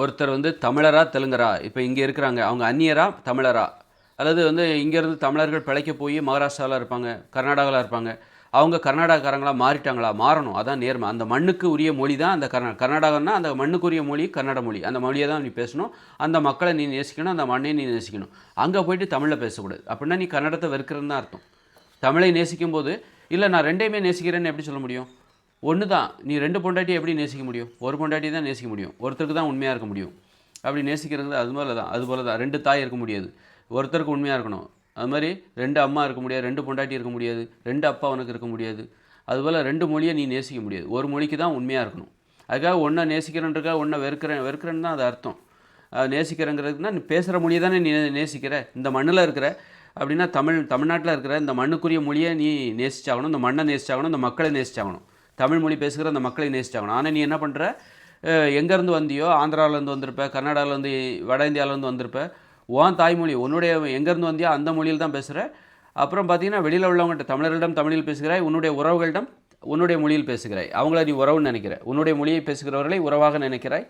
ஒருத்தர் வந்து தமிழரா தெலுங்கரா? இப்போ இங்கே இருக்கிறாங்க. அவங்க அந்நியரா தமிழரா? அல்லது வந்து இங்கேருந்து தமிழர்கள் பிழைக்க போய் மகாராஷ்டிராவில் இருப்பாங்க கர்நாடகாவில் இருப்பாங்க. அவங்க கர்நாடகாக்காரங்களா மாறிட்டாங்களா? மாறணும். அதான் நேர்மை. அந்த மண்ணுக்கு உரிய மொழி தான் அந்த கர்நா கர்நாடகம்னா அந்த மண்ணுக்குரிய மொழி கன்னட மொழி. அந்த மொழியை தான் நீ பேசணும். அந்த மக்களை நீ நேசிக்கணும் அந்த மண்ணையும் நீ நேசிக்கணும். அங்கே போயிட்டு தமிழில் பேசக்கூடாது. அப்படின்னா நீ கன்னடத்தை வெறுக்கிறன்னு தான் அர்த்தம். தமிழை நேசிக்கும் போது இல்லை நான் ரெண்டையுமே நேசிக்கிறேன்னு எப்படி சொல்ல முடியும்? ஒன்று தான் நீ ரெண்டு பொண்டாட்டி எப்படி நேசிக்க முடியும்? ஒரு பொண்டாட்டி தான் நேசிக்க முடியும். ஒருத்தருக்கு தான் உண்மையாக இருக்க முடியும். அப்படி நேசிக்கிறது அது போல தான் அது போல தான் ரெண்டு தாய் இருக்க முடியாது. ஒருத்தருக்கு உண்மையாக இருக்கணும். அது மாதிரி ரெண்டு அம்மா இருக்க முடியாது. ரெண்டு பொண்டாட்டி இருக்க முடியாது. ரெண்டு அப்பா உனக்கு இருக்க முடியாது. அதுபோல் ரெண்டு மொழியை நீ நேசிக்க முடியாது. ஒரு மொழிக்கு தான் உண்மையாக இருக்கணும். அதுக்காக ஒன்றை நேசிக்கிறேன்றக்காக ஒன்றை வெறுக்கிறேன் வெறுக்கிறேன்னு தான் அது அர்த்தம். அது நேசிக்கிறேங்கிறதுனா நீ பேசுகிற மொழியை தானே நீ நேசிக்கிற. இந்த மண்ணில் இருக்கிற அப்படின்னா தமிழ் தமிழ்நாட்டில் இருக்கிற இந்த மண்ணுக்குரிய மொழியை நீ நேசிச்சாகணும். இந்த மண்ணை நேசிச்சாகணும். இந்த மக்களை நேசிச்சாகணும். தமிழ் மொழி பேசுகிற அந்த மக்களை நேசிச்சாகணும். ஆனால் நீ என்ன பண்ணுற எங்கேருந்து வந்தியோ ஆந்திராவிலேருந்து வந்திருப்ப கர்நாடகாவிலேருந்து வட இந்தியாவிலேருந்து வந்திருப்ப உன் தாய்மொழி உன்னுடைய எங்கேருந்து வந்தியோ அந்த மொழியில் தான் பேசுகிற அப்புறம் பார்த்தீங்கன்னா வெளியில் உள்ளவங்கள்ட்ட தமிழர்களிடம் தமிழில் பேசுகிறாய் உன்னுடைய உறவுகளிடம் உன்னுடைய மொழியில் பேசுகிறாய். அவங்கள நீ உறவுன்னு நினைக்கிற. உன்னுடைய மொழியை பேசுகிறவர்களை உறவாக நினைக்கிறாய்.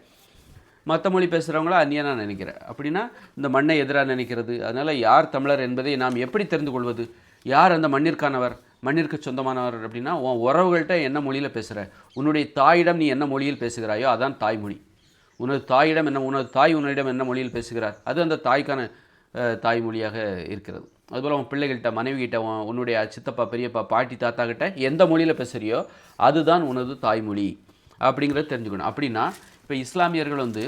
மற்ற மொழி பேசுகிறவங்கள அந்நியனாக நினைக்கிறேன் அப்படின்னா இந்த மண்ணை எதிராக நினைக்கிறது. அதனால் யார் தமிழர் என்பதை நாம் எப்படி தெரிந்து கொள்வது? யார் அந்த மண்ணிற்கானவர்? மண்ணிற்கு சொந்தமானவர் அப்படின்னா உன் உறவுகள்கிட்ட என்ன மொழியில் பேசுகிற உன்னுடைய தாயிடம் நீ என்ன மொழியில் பேசுகிறாயோ அதான் தாய்மொழி உனது தாயிடம் என்ன உனது தாய் உன்னிடம் என்ன மொழியில் பேசுகிறார்? அது அந்த தாய்க்கான தாய்மொழியாக இருக்கிறது. அதுபோல் உன் பிள்ளைகள்கிட்ட மனைவிகிட்ட உன் உன்னுடைய சித்தப்பா பெரியப்பா பாட்டி தாத்தா கிட்ட எந்த மொழியில் பேசுகிறியோ அதுதான் உனது தாய்மொழி அப்படிங்கிறத தெரிஞ்சுக்கணும். அப்படின்னா இப்போ இஸ்லாமியர்கள் வந்து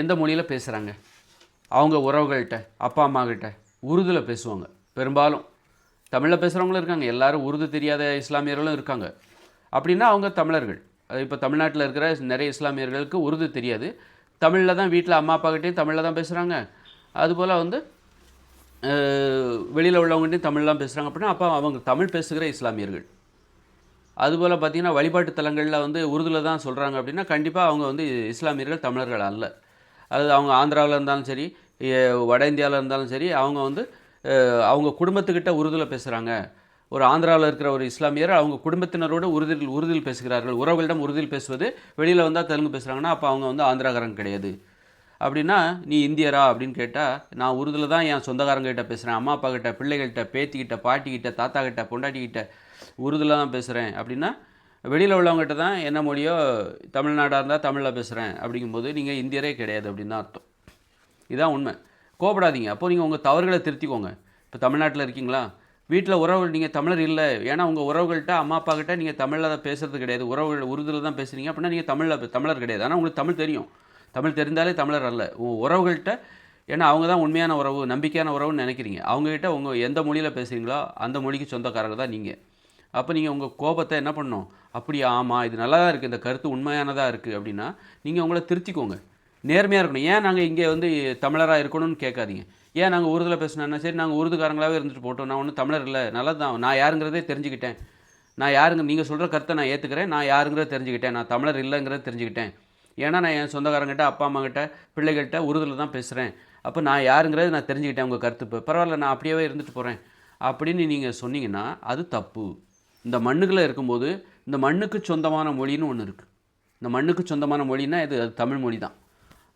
எந்த மொழியில் பேசுகிறாங்க அவங்க உறவுகள்கிட்ட அப்பா அம்மாக்கிட்ட உருதில் பேசுவாங்க. பெரும்பாலும் தமிழில் பேசுகிறவங்களும் இருக்காங்க. எல்லாரும் உருது தெரியாத இஸ்லாமியர்களும் இருக்காங்க. அப்படின்னா அவங்க தமிழர்கள். அது இப்போ தமிழ்நாட்டில் இருக்கிற நிறைய இஸ்லாமியர்களுக்கு உருது தெரியாது. தமிழில் தான் வீட்டில் அம்மா அப்பாக்கிட்டையும் தமிழில் தான் பேசுகிறாங்க அதுபோல் வந்து வெளியில் உள்ளவங்ககிட்டையும் தமிழ்லாம் பேசுகிறாங்க அப்படின்னா அப்போ அவங்க தமிழ் பேசுகிற இஸ்லாமியர்கள். அதுபோல் பார்த்திங்கன்னா வழிபாட்டு தலங்களில் வந்து உருதுல தான் சொல்கிறாங்க அப்படின்னா கண்டிப்பாக அவங்க வந்து இஸ்லாமியர்கள் தமிழர்கள் அல்ல. அது அவங்க ஆந்திராவில் இருந்தாலும் சரி வட இந்தியாவில் இருந்தாலும் சரி அவங்க வந்து அவங்க குடும்பத்துக்கிட்ட உருதில் பேசுகிறாங்க ஒரு ஆந்திராவில் இருக்கிற ஒரு இஸ்லாமியர் அவங்க குடும்பத்தினரோடு உறுதியில் உறுதியில் பேசுகிறார்கள். உறவுகளிடம் உருதில் பேசுவது வெளியில் வந்தால் தெலுங்கு பேசுகிறாங்கன்னா அப்போ அவங்க வந்து ஆந்திராக்காரங்க கிடையாது. அப்படின்னா நீ இந்தியரா? அப்படின்னு கேட்டால் நான் உருதில் தான் என் சொந்தக்காரங்ககிட்ட பேசுகிறேன் அம்மா அப்பா கிட்ட பிள்ளைகள்கிட்ட பேத்திக்கிட்ட பாட்டிக்கிட்ட தாத்தா கிட்ட பொண்டாட்டிக்கிட்ட உருதுல தான் பேசுகிறேன் அப்படின்னா வெளியில் உள்ளவங்ககிட்ட தான் என்ன மொழியோ தமிழ்நாடாக இருந்தால் தமிழில் பேசுகிறேன் அப்படிங்கும்போது நீங்கள் இந்தியரே கிடையாது அப்படின்னு தான் அர்த்தம். இதுதான் உண்மை. கோபப்படாதீங்க. அப்போது நீங்கள் உங்கள் தவறுகளை திருத்திக்கோங்க. இப்போ தமிழ்நாட்டில் இருக்கீங்களா? வீட்டில் உறவுகள் நீங்கள் தமிழர் இல்லை. ஏன்னா உங்கள் உறவுகள்கிட்ட அம்மா அப்பா கிட்ட நீங்கள் தமிழில் தான் பேசுறது கிடையாது. உறவுகள் உருதுல தான் பேசுறீங்க. அப்படின்னா நீங்கள் தமிழில் தமிழர் கிடையாது. ஆனால் உங்களுக்கு தமிழ் தெரியும். தமிழ் தெரிந்தாலே தமிழர் அல்ல. உங்கள் உறவுகள்கிட்ட ஏன்னா அவங்க தான் உண்மையான உறவு நம்பிக்கையான உறவுன்னு நினைக்கிறீங்க. அவங்ககிட்ட உங்கள் எந்த மொழியில் பேசுகிறீங்களோ அந்த மொழிக்கு சொந்தக்காரங்க தான் நீங்கள் அப்போ நீங்கள் உங்கள் கோபத்தை என்ன பண்ணணும்? அப்படியா ஆமாம் இது நல்லா தான் இருக்குது இந்த கருத்து உண்மையானதாக இருக்குது அப்படின்னா நீங்கள் உங்களை திருத்திக்கோங்க. நேர்மையாக இருக்கணும். ஏன் நாங்கள் இங்கே வந்து தமிழராக இருக்கணும்னு கேட்காதீங்க. ஏன் நாங்கள் உருதுல பேசினோன்னா சரி நாங்கள் உருதுக்காரங்களாகவே இருந்துட்டு போட்டோம். நான் ஒன்றும் தமிழர் இல்லை. நல்லது தான் நான் யாருங்கிறதே தெரிஞ்சுக்கிட்டேன். நான் யாருங்க நீங்கள் சொல்கிற கருத்தை நான் ஏற்றுக்கிறேன் நான் யாருங்கிறத தெரிஞ்சுக்கிட்டேன். நான் தமிழர் இல்லைங்கிறத தெரிஞ்சுக்கிட்டேன். ஏன்னா நான் என் சொந்தக்காரங்கிட்ட அப்பா அம்மாக்கிட்ட பிள்ளைகள்கிட்ட உருதுல தான் பேசுகிறேன் அப்போ நான் யாருங்கிறத நான் தெரிஞ்சுக்கிட்டேன் உங்கள் கருத்து. இப்போ பரவாயில்ல நான் அப்படியே இருந்துட்டு போகிறேன் அப்படின்னு நீங்கள் சொன்னீங்கன்னா அது தப்பு. இந்த மண்ணுக்குள்ளே இருக்கும்போது இந்த மண்ணுக்கு சொந்தமான மொழின்னு ஒன்று இருக்குது இந்த மண்ணுக்கு சொந்தமான மொழின்னா இது அது தமிழ் மொழி தான்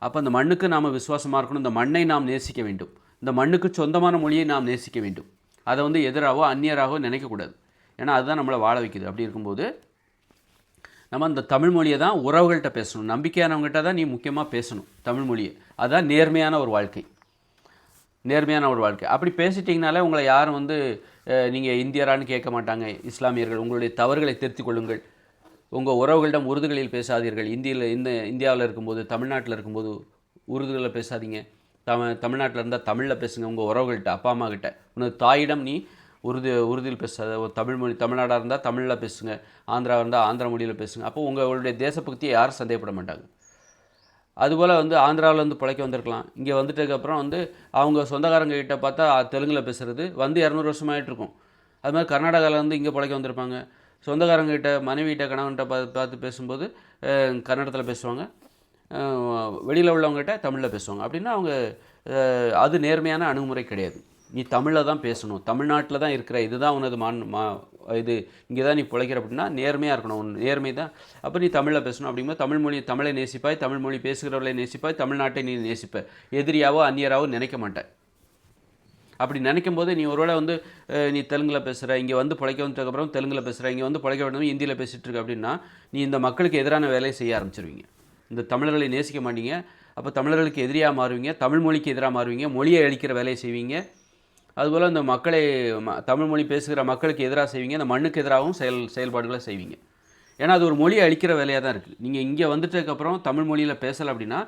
அப்போ இந்த மண்ணுக்கு நாம் விசுவாசமாக இருக்கணும். இந்த மண்ணை நாம் நேசிக்க வேண்டும். இந்த மண்ணுக்கு சொந்தமான மொழியை நாம் நேசிக்க வேண்டும். அதை வந்து எதிராகவோ அந்நியராகவோ நினைக்கக்கூடாது. ஏன்னா அதுதான் நம்மளை வாழ வைக்குது. அப்படி இருக்கும்போது நம்ம அந்த தமிழ் மொழியை தான் உறவுகள்கிட்ட பேசணும். நம்பிக்கையானவங்ககிட்ட தான் நீ முக்கியமாக பேசணும் தமிழ் மொழியை. அதுதான் நேர்மையான ஒரு வாழ்க்கை. நேர்மையான ஒரு வாழ்க்கை. அப்படி பேசிட்டிங்கனாலே உங்களை யாரும் வந்து நீங்கள் இந்தியரான்னு கேட்க மாட்டாங்க. இஸ்லாமியர்கள் உங்களுடைய தவறுகளை திருத்திக் கொள்ளுங்கள். உங்கள் உறவுகளிடம் உருதுகளில் பேசாதீர்கள். இந்தியில் இந்த இந்தியாவில் இருக்கும்போது தமிழ்நாட்டில் இருக்கும்போது உருதுகளில் பேசாதீங்க. தமிழ் தமிழ்நாட்டில் இருந்தால் தமிழில் பேசுங்க உங்கள் உறவுகள்கிட்ட அப்பா அம்மா கிட்ட. உனது தாயிடம் நீ உருது உருதில் பேசாத தமிழ் மொழி தமிழ்நாடாக இருந்தால் தமிழில் பேசுங்க. ஆந்திராவாக இருந்தால் ஆந்திர மொழியில் பேசுங்க. அப்போ உங்களுடைய தேசபக்தியை யாரும் சந்தேகப்பட மாட்டாங்க. அதுபோல் வந்து ஆந்திராவில் வந்து பிழைக்க வந்திருக்கலாம். இங்கே வந்துட்டதுக்கப்புறம் வந்து அவங்க சொந்தக்காரங்க கிட்ட பார்த்தா தெலுங்கில் பேசுகிறது வந்து இரநூறு வருஷமாயிட்டு இருக்கும் அது மாதிரி கர்நாடகாவில் வந்து இங்கே பிழைக்க வந்திருப்பாங்க. சொந்தக்காரங்க மனைவிகிட்ட கணவன்கிட்ட பார்த்து பார்த்து பேசும்போது கன்னடத்தில் பேசுவாங்க. வெளியில் உள்ளவங்ககிட்ட தமிழில் பேசுவாங்க. அப்படின்னா அவங்க அது நேர்மையான அணுகுமுறை கிடையாது. நீ தமிழில் தான் பேசணும். தமிழ்நாட்டில் தான் இருக்கிற இதுதான் உனது மான் மா இது. இங்கே தான் நீ பிழைக்கிற அப்படின்னா நேர்மையாக இருக்கணும். உன் நேர்மை தான். அப்போ நீ தமிழில் பேசணும். அப்படிங்கும்போது தமிழ் மொழி தமிழை நேசிப்பாய். தமிழ் மொழி பேசுகிறவர்களை நேசிப்பாய். தமிழ்நாட்டை நீ நேசிப்ப. எதிரியாவோ அந்நியராவோ நினைக்க மாட்டேன் அப்படி நினைக்கும் போது நீ ஒருவேளை வந்து நீ தெலுங்கில் பேசுகிற இங்கே வந்து பிழைக்க வந்ததுக்கப்புறம் தெலுங்கில் பேசுகிற இங்கே வந்து பிழைக்க வேண்டும் ஹிந்தியில் பேசிகிட்டு இருக்க அப்படின்னா நீ இந்த மக்களுக்கு எதிரான வேலையை செய்ய ஆரம்பிச்சிருவீங்க. இந்த தமிழர்களை நேசிக்க மாட்டீங்க. அப்போ தமிழர்களுக்கு எதிரியாக மாறுவீங்க தமிழ் மொழிக்கு எதிராக மாறுவீங்க மொழியை அழிக்கிற வேலையை செய்வீங்க. அதுபோல் இந்த மக்களை ம- தமிழ் மொழி பேசுகிற மக்களுக்கு எதிராக செய்வீங்க இந்த மண்ணுக்கு எதிராகவும் செயல் செயல்பாடுகளை செய்வீங்க. ஏன்னா அது ஒரு மொழியை அழிக்கிற வேலையாக தான் இருக்குது நீங்கள் இங்கே வந்துட்டதுக்கப்புறம் தமிழ் மொழியில் பேசலை அப்படின்னா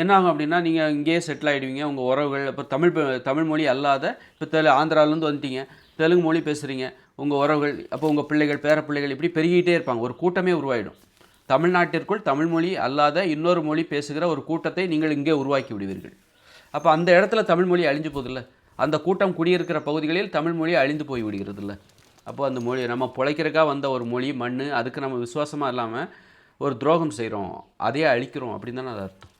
என்ன ஆகும் அப்படின்னா நீங்கள் இங்கேயே செட்டில் ஆகிடுவீங்க உங்கள் உறவுகள் இப்போ தமிழ் தமிழ் மொழி அல்லாத இப்போ தெலு ஆந்திராவிலேருந்து வந்துட்டீங்க. தெலுங்கு மொழி பேசுகிறீங்க உங்கள் உறவுகள் அப்போ உங்கள் பிள்ளைகள் பேர பிள்ளைகள் இப்படி பெருகிட்டே இருப்பாங்க. ஒரு கூட்டமே உருவாயிடும். தமிழ்நாட்டிற்குள் தமிழ் மொழி அல்லாத இன்னொரு மொழி பேசுகிற ஒரு கூட்டத்தை நீங்கள் இங்கே உருவாக்கி விடுவீர்கள். அப்போ அந்த இடத்துல தமிழ் மொழி அழிஞ்சு போகுதுல்ல? அந்த கூட்டம் குடியிருக்கிற பகுதிகளில் தமிழ் மொழி அழிந்து போய் விடுகிறதுல்ல. அப்போ அந்த மொழி நம்ம பிழைக்கிறக்கா வந்த ஒரு மொழி மண் அதுக்கு நம்ம விசுவாசமாக இல்லாமல் ஒரு துரோகம் செய்கிறோம் அதையே அழிக்கிறோம் அப்படின்னு தானே அது அர்த்தம்.